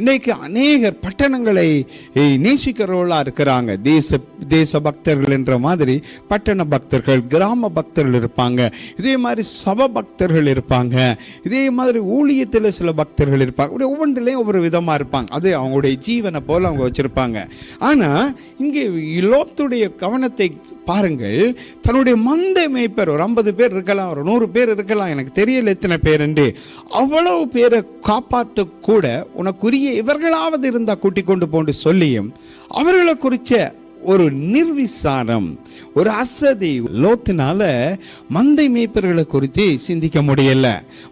இன்றைக்கு அநேகர் பட்டணங்களை நேசிக்கிறவர்களாக இருக்கிறாங்க. தேச தேச பக்தர்கள் என்ற மாதிரி பட்டண பக்தர்கள் கிராம பக்தர்கள் இருப்பாங்க. இதே மாதிரி சப பக்தர்கள் இருப்பாங்க. இதே மாதிரி ஊழியத்தில் சில பக்தர்கள் இருப்பாங்க. அப்படி ஒவ்வொன்றிலையும் ஒவ்வொரு விதமாக இருப்பாங்க. அது அவங்களுடைய ஜீவனை போல் அவங்க வச்சுருப்பாங்க. ஆனால் இங்கே லோத்துடைய கவனத்தை பாருங்கள். தன்னுடைய மந்த மேய்ப்பர் ஒரு ஐம்பது பேர் இருக்கலாம் ஒரு நூறு பேர் இருக்கலாம் எனக்கு தெரியல எத்தனை பேர் என்று அவ்வளவு பேரை காப்பாற்ற கூட உனக்குரிய இவர்களாவது இருந்தால் கூட்டிக் கொண்டு போன்று சொல்லியும் அவர்களை குறித்த ஒரு நிர்விசாரம் ஒரு அசதி. லோத்தினால மந்தை மேய்ப்பர்களை குறித்து சிந்திக்க முடியல.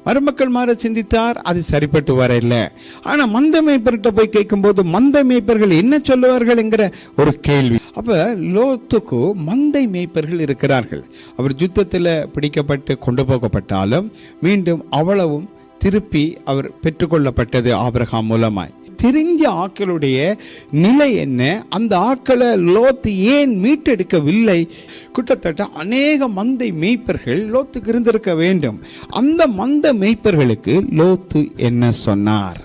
மருமக்கள் மாற சிந்தித்தார் அது சரிப்பட்டு வரல. ஆனால் மந்த மேய்ப்பர்கிட்ட போய் கேட்கும்போது மந்த மேய்ப்பர்கள் என்ன சொல்லுவார்கள் என்கிற ஒரு கேள்வி. அப்போ லோத்துக்கு மந்தை மேய்ப்பர்கள் இருக்கிறார்கள். அவர் யுத்தத்தில் பிடிக்கப்பட்டு கொண்டு போகப்பட்டாலும் மீண்டும் அவ்வளவும் திருப்பி அவர் பெற்றுக்கொள்ளப்பட்டது ஆபிரகாம் மூலமாய். தெரிஞ்ச ஆக்களுடைய நிலை என்ன? அந்த ஆக்களை லோத்து ஏன் மீட்டெடுக்கவில்லை? கிட்டத்தட்ட அநேக மந்தை மெய்ப்பர்கள் லோத்துக்கு இருந்திருக்க வேண்டும். அந்த மந்த மேய்ப்பர்களுக்கு லோத்து என்ன சொன்னார்?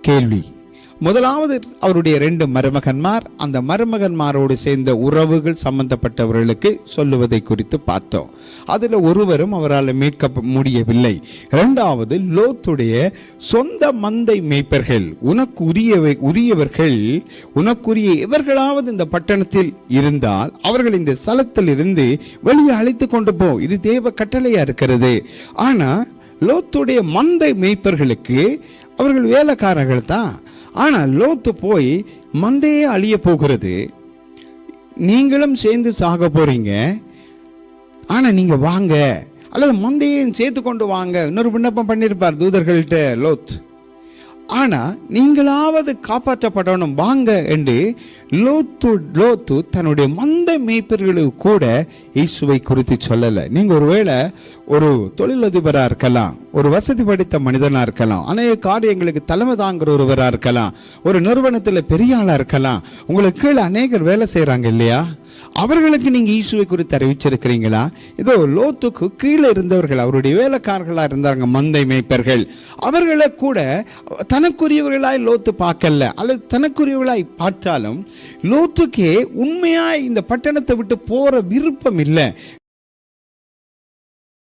கேள்வி. முதலாவது அவருடைய ரெண்டு மருமகன்மார் அந்த மருமகன்மாரோடு சேர்ந்த உறவுகள் சம்பந்தப்பட்டவர்களுக்கு சொல்லுவதை குறித்து பார்த்தோம். அதில் ஒருவரும் அவரால் மீட்க முடியவில்லை. இரண்டாவது லோத்துடைய சொந்த மந்தை மேய்ப்பர்கள் உனக்கு உரியவை உரியவர்கள் உனக்குரிய இவர்களாவது இந்த பட்டணத்தில் இருந்தால் அவர்கள் இந்த ஸ்தலத்தில் இருந்து வெளியே அழைத்து கொண்டு போ. இது தேவ கட்டளையா இருக்கிறது. ஆனால் லோத்துடைய மந்தை மேய்ப்பர்களுக்கு அவர்கள் வேலைக்காரர்கள் தான். ஆனால் லோத்து போய் மந்தையே அழிய போகிறது. நீங்களும் சேர்ந்து சாக போகிறீங்க ஆனால் நீங்கள் வாங்க. அல்லது மந்தையும் சேர்த்து கொண்டு வாங்க. இன்னொரு விண்ணப்பம் பண்ணியிருப்பார் தூதர்கள்ட்ட லோத். ஆனால் நீங்களாவது காப்பாற்றப்படணும். வாங்க என்று லோத்து லோத்து தன்னுடைய மந்த மேய்ப்பர்களுக்கு கூட இயேசுவை குறித்து சொல்லலை. நீங்க ஒருவேளை ஒரு தொழிலதிபரா இருக்கலாம் ஒரு வசதி படித்த மனிதனா இருக்கலாம் அநேக காரியங்களுக்கு தலைமை தாங்குற ஒருவரா இருக்கலாம் ஒரு நிறுவனத்தில் பெரிய ஆளா இருக்கலாம் உங்களுக்கு கீழே அநேகர் வேலை செய்யறாங்க இல்லையா? அவர்களுக்கு நீங்க இயேசுவை குறித்து அறிவிச்சிருக்கிறீங்களா? இதோ லோத்துக்கு கீழே இருந்தவர்கள் அவருடைய வேலைக்காரர்களா இருந்தாங்க மந்தை மேய்ப்பர்கள் அவர்களை கூட தனக்குரியவர்களாய் லோத்து பார்க்கல. அல்லது தனக்குரியவர்களாய் பார்த்தாலும் லோத்துக்கே உண்மையாய் இந்த பட்டணத்தை விட்டு போற விருப்பம் இல்லை.